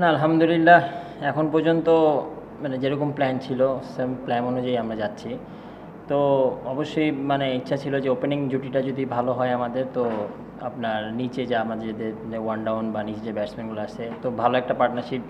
না, আলহামদুলিল্লাহ, এখন পর্যন্ত মানে যেরকম প্ল্যান ছিল সেম প্ল্যান অনুযায়ী আমরা যাচ্ছি। তো অবশ্যই মানে ইচ্ছা ছিল যে ওপেনিং জুটিটা যদি ভালো হয় আমাদের, তো আপনার নিচে যা আমাদের যে ওয়ান ডাউন বা নিচে যে ব্যাটসম্যানগুলো আছে, তো ভালো একটা পার্টনারশিপ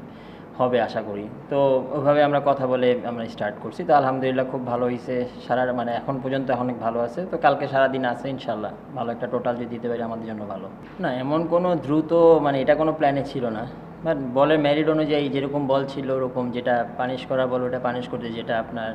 হবে আশা করি। তো ওইভাবে আমরা কথা বলে আমরা স্টার্ট করছি। তো আলহামদুলিল্লাহ খুব ভালো হয়েছে সারা মানে এখন পর্যন্ত অনেক ভালো আছে। তো কালকে সারাদিন আছে ইনশাল্লাহ ভালো একটা টোটাল যদি দিতে পারি আমাদের জন্য ভালো। না, এমন কোনো দ্রুত মানে এটা কোনো প্ল্যানে ছিল না। বাট বলের ম্যারিট অনুযায়ী যেরকম বল ছিল ওরকম, যেটা পানিশ করা বল, ওটা পানিশ করতে যেটা আপনার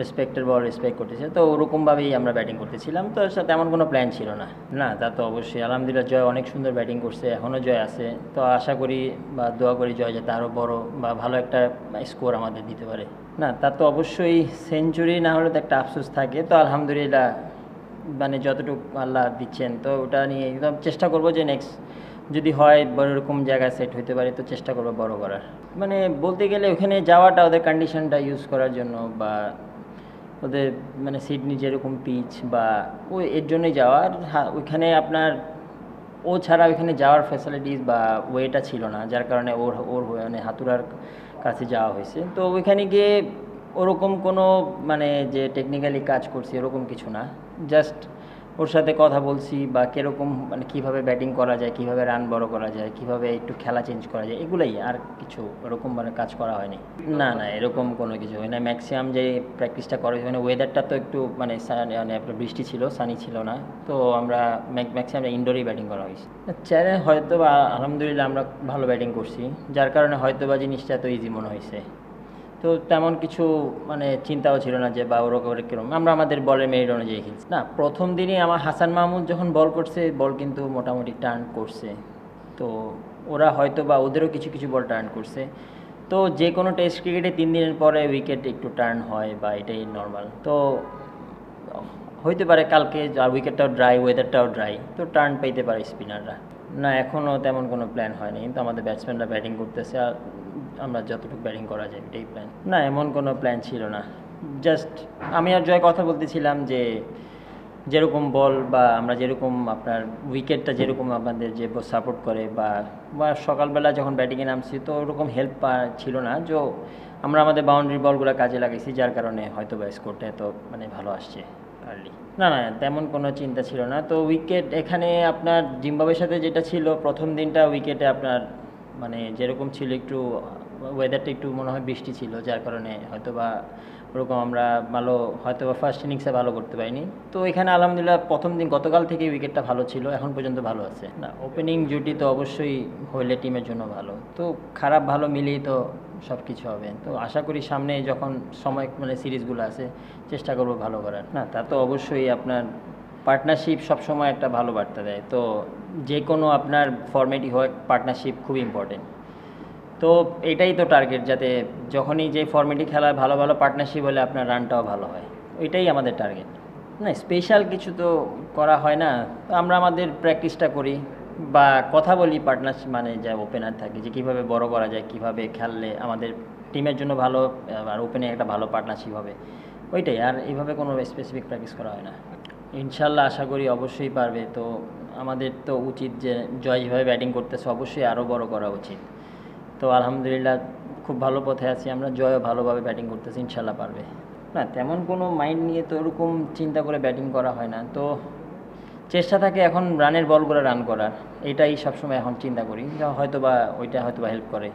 রেসপেক্টের বল রেসপেক্ট করতেছে। তো ওরকমভাবেই আমরা ব্যাটিং করতেছিলাম। তো তেমন কোনো প্ল্যান ছিল না। না, তা তো অবশ্যই। আলহামদুলিল্লাহ জয় অনেক সুন্দর ব্যাটিং করছে এখনও জয় আছে। তো আশা করি বা দোয়া করি জয় যাতে আরও বড় বা ভালো একটা স্কোর আমাদের দিতে পারে। না, তা তো অবশ্যই সেঞ্চুরি না হলে তো একটা আফসোস থাকে। তো আলহামদুলিল্লাহ মানে যতটুকু আল্লাহ দিচ্ছেন, তো ওটা নিয়ে একদম চেষ্টা করব যে নেক্সট যদি হয় বড় এরকম জায়গায় সেট হইতে পারে, তো চেষ্টা করব বড় করার। মানে বলতে গেলে ওখানে যাওয়াটা, ওদের কন্ডিশনটা ইউজ করার জন্য বা ওদের মানে সিডনি যেরকম পিচ বা ওই এর জন্যই যাওয়ার ওইখানে আপনার, ও ছাড়া ওইখানে যাওয়ার ফ্যাসিলিটিস বা ওয়েটা ছিল না, যার কারণে ওর ওর মানে হাতুরার কাছে যাওয়া হয়েছে। তো ওইখানে গিয়ে ওরকম কোনো মানে যে টেকনিক্যালি কাজ করছি, ওরকম কিছু না। জাস্ট ওর সাথে কথা বলছি বা কীরকম মানে কীভাবে ব্যাটিং করা যায়, কীভাবে রান বড় করা যায়, কীভাবে একটু খেলা চেঞ্জ করা যায়, এগুলোই আর কিছু ওরকম মানে কাজ করা হয়নি। না না, এরকম কোনো কিছু হয় না ম্যাক্সিমাম যে প্র্যাকটিসটা করা মানে ওয়েদারটা তো একটু মানে মানে আপনার বৃষ্টি ছিল সানি ছিল না। তো আমরা ম্যাক্সিমাম ইনডোরেই ব্যাটিং করা হয়েছে। চ্যালেঞ্জ হয়তো বা আলহামদুলিল্লাহ আমরা ভালো ব্যাটিং করছি, যার কারণে হয়তো বা জিনিসটা এত ইজি মনে হয়েছে। তো তেমন কিছু মানে চিন্তাও ছিল না যে বা ওরকম কীরকম? আমরা আমাদের বলের মেরিট অনুযায়ী খেলছি। না, প্রথম দিনই আমার হাসান মাহমুদ যখন বল করছে, বল কিন্তু মোটামুটি টার্ন করছে। তো ওরা হয়তো বা ওদেরও কিছু কিছু বল টার্ন করছে। তো যে কোনো টেস্ট ক্রিকেটে তিন দিনের পরে উইকেট একটু টার্ন হয় বা এটাই নর্মাল তো হইতে পারে কালকে উইকেটটাও ড্রাই ওয়েদারটাও ড্রাই তো টার্ন পাইতে পারে স্পিনাররা না এখনও তেমন কোনো প্ল্যান হয়নি। কিন্তু আমাদের ব্যাটসম্যানরা ব্যাটিং করতেছে আর আমরা যতটুকু ব্যাটিং করা যায়, এটাই প্ল্যান না, এমন কোনো প্ল্যান ছিল না। জাস্ট আমি আর জয় কথা বলতেছিলাম যে, যেরকম বল বা আমরা যেরকম আপনার উইকেটটা যেরকম আমাদের যে সাপোর্ট করে বা বা সকালবেলা যখন ব্যাটিংয়ে নামছি, তো ওরকম হেল্প ছিল না। যে, আমরা আমাদের বাউন্ডারি বলগুলো কাজে লাগাইছি, যার কারণে হয়তো বা স্কোরটা এত মানে ভালো আসছে আর্লি না না, তেমন কোনো চিন্তা ছিল না। তো উইকেট এখানে আপনার জিম্বাবের সাথে যেটা ছিল, প্রথম দিনটা উইকেটে আপনার মানে যেরকম ছিল একটু ওয়েদারটা একটু মনে হয় বৃষ্টি ছিল, যার কারণে হয়তো বা ওরকম আমরা ভালো হয়তো বা ফার্স্ট ইনিংসে ভালো করতে পারিনি। তো এখানে আলহামদুলিল্লাহ প্রথম দিন গতকাল থেকে উইকেটটা ভালো ছিল, এখন পর্যন্ত ভালো আছে। না ওপেনিং জুটি তো অবশ্যই হইলে টিমের জন্য ভালো। তো খারাপ ভালো মিলিয়ে তো সব কিছু হবে। তো আশা করি সামনে যখন সময় মানে সিরিজগুলো আছে, চেষ্টা করব ভালো করার। না, তা তো অবশ্যই আপনার পার্টনারশিপ সবসময় একটা ভালো বার্তা দেয়। তো যে কোনো আপনার ফর্মেটই হয় পার্টনারশিপ খুব ইম্পর্টেন্ট তো এটাই তো টার্গেট যাতে যখনই যে ফর্মেটই খেলা হয়, ভালো ভালো পার্টনারশিপ হলে আপনার রানটাও ভালো হয়। ওইটাই আমাদের টার্গেট না স্পেশাল কিছু তো করা হয় না। আমরা আমাদের প্র্যাকটিসটা করি বা কথা বলি পার্টনারশিপ মানে যা ওপেনার থাকে যে কীভাবে বড় করা যায় কীভাবে খেললে আমাদের টিমের জন্য ভালো আর ওপেনে একটা ভালো পার্টনারশিপ হবে। ওইটাই আর এইভাবে কোনো স্পেসিফিক প্র্যাকটিস করা হয় না। ইনশাল্লাহ আশা করি অবশ্যই পারবে। তো আমাদের তো উচিত যে জয় যেভাবে ব্যাটিং করতেছে অবশ্যই আরও বড় করা উচিত। তো আলহামদুলিল্লাহ খুব ভালো পথে আছি, আমরা জয়ও ভালোভাবে ব্যাটিং করতেছি ইনশাল্লাহ পারবে। না, তেমন কোনো মাইন্ড নিয়ে তো ওরকম চিন্তা করে ব্যাটিং করা হয় না। তো চেষ্টা থাকে এখন রানের বল করে রান করার, এটাই সবসময় এখন চিন্তা করি হয়তো বা ওইটা হয়তো বা হেল্প করে।